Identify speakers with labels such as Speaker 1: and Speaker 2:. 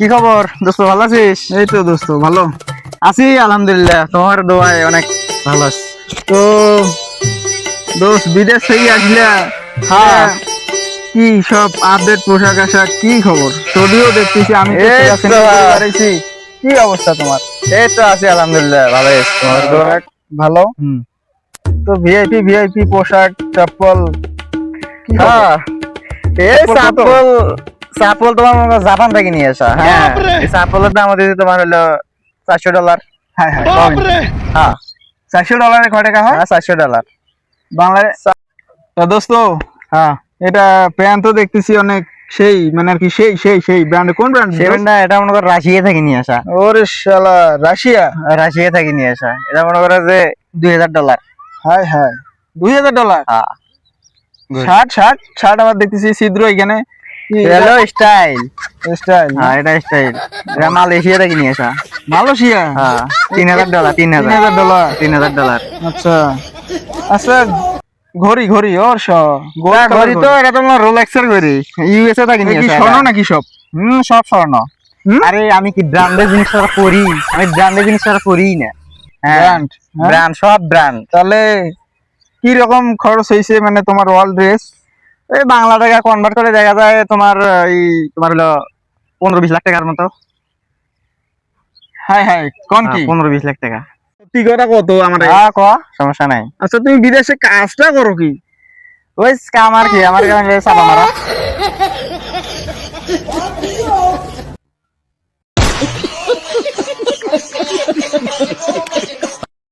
Speaker 1: কি খবর? দোস্ত ভালো আছিস?
Speaker 2: এই তো দোস্ত ভালো।
Speaker 1: আছি আলহামদুলিল্লাহ। তোমার দোয়ায় অনেক। ভালো। আছি
Speaker 2: তো দোস্ত বিদেশ থেকে আসলে
Speaker 1: হ্যাঁ।
Speaker 2: কি সব আপডেট পোশাক আশাক কি খবর? স্টুডিও দেখতেছি আমি। কি অবস্থা তোমার?
Speaker 1: এই তো আছি আলহামদুলিল্লাহ ভালো আছি। তোমার দোয়ায়
Speaker 2: ভালো।
Speaker 1: হুম।
Speaker 2: তো ভিআইপি ভিআইপি পোশাক চপ্পল
Speaker 1: হ্যাঁ। এই
Speaker 2: কত?
Speaker 1: সাপল তোমার মনে করো জাপান থেকে নিয়ে আসা হ্যাঁ! সাপলের দাম হচ্ছে তোমার হলো চারশো ডলার।
Speaker 2: হ্যাঁ হ্যাঁ
Speaker 1: হ্যাঁ।
Speaker 2: চারশো ডলারে কয় টাকা হয়?
Speaker 1: হ্যাঁ চারশো ডলার।
Speaker 2: বাংলায় তো দোস্ত
Speaker 1: হ্যাঁ।
Speaker 2: এটা প্যান্ট তো দেখতেছি অনেক সেই মানে আর কি সেই সেই সেই ব্র্যান্ড কোন ব্র্যান্ড
Speaker 1: সেভেনটা এটা মনে করো রাশিয়া থেকে নিয়ে আসা।
Speaker 2: ওরে শালা রাশিয়া?
Speaker 1: রাশিয়া থেকে নিয়ে আসা। এটা মনে করো যে দুই হাজার ডলার।
Speaker 2: হাই হাই দুই হাজার ডলার?
Speaker 1: হ্যাঁ। ষাট
Speaker 2: শার্ট শার্ট আবার দেখতেছি ছিদ্র এখানে।
Speaker 1: হ্যালো স্টাইল
Speaker 2: স্টাইল
Speaker 1: হ্যাঁ এটা স্টাইল এটা মালয়েশিয়া থেকে নিয়ে আসা
Speaker 2: মালয়েশিয়া?
Speaker 1: হ্যাঁ তিন হাজার ডলার তিন হাজার।
Speaker 2: হাজার ডলার?
Speaker 1: তিন হাজার ডলার।
Speaker 2: আচ্ছা। আচ্ছা ঘড়ি ঘড়ি ওর সব
Speaker 1: ঘড়ি তো এটা তোমার ঘড়ি। ইউএসএ থেকে নিয়ে আসা
Speaker 2: স্বর্ণ নাকি সব?
Speaker 1: হুম সব স্বর্ণ? আরে আমি কি ব্র্যান্ডের জিনিস পরি আমি ব্র্যান্ডের জিনিস পরি না।
Speaker 2: ব্র্যান্ড
Speaker 1: ব্র্যান্ড সব ব্র্যান্ড
Speaker 2: তাহলে কি রকম খরচ হয়েছে মানে তোমার ওয়াল ড্রেস
Speaker 1: এই বাংলা টাকা কনভার্ট করে দেখা যায় তোমার এই তোমার হলো পনেরো বিশ লাখ টাকার মতো।
Speaker 2: হ্যাঁ হ্যাঁ কোন কি?
Speaker 1: পনেরো বিশ লাখ টাকা।
Speaker 2: ঠিকানা কত আমার?
Speaker 1: হ্যাঁ ক? সমস্যা নাই।
Speaker 2: আচ্ছা তুমি বিদেশে কাজটা করো কি?
Speaker 1: ওই কাম আর কি? আমার গ্রামে সাবা মারা।